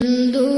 嗯都。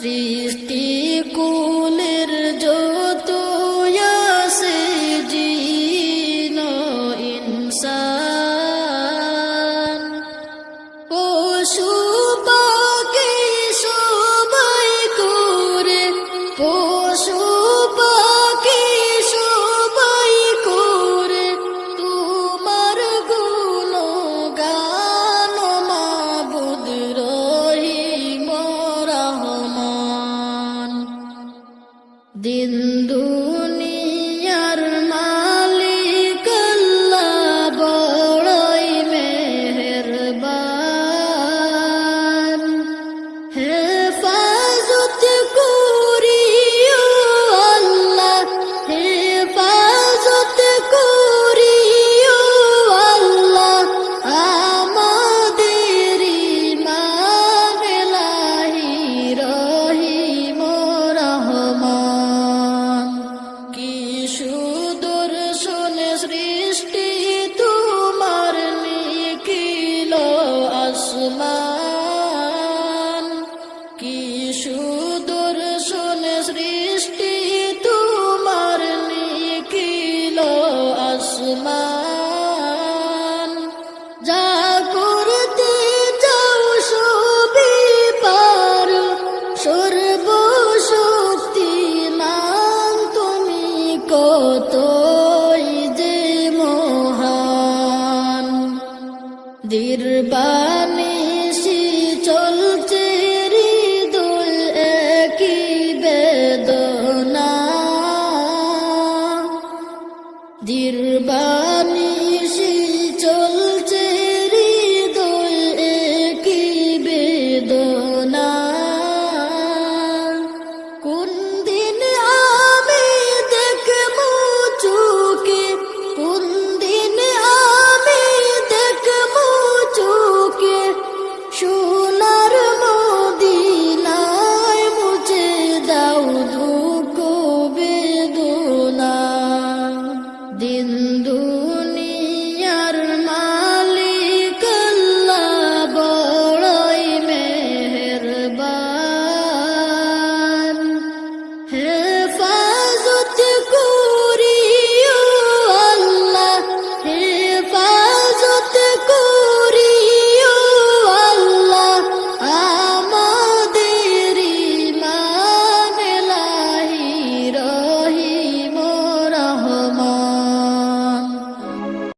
στη নির্বাণেশি চলছে হৃদুল একই বেদনা। দীর্বা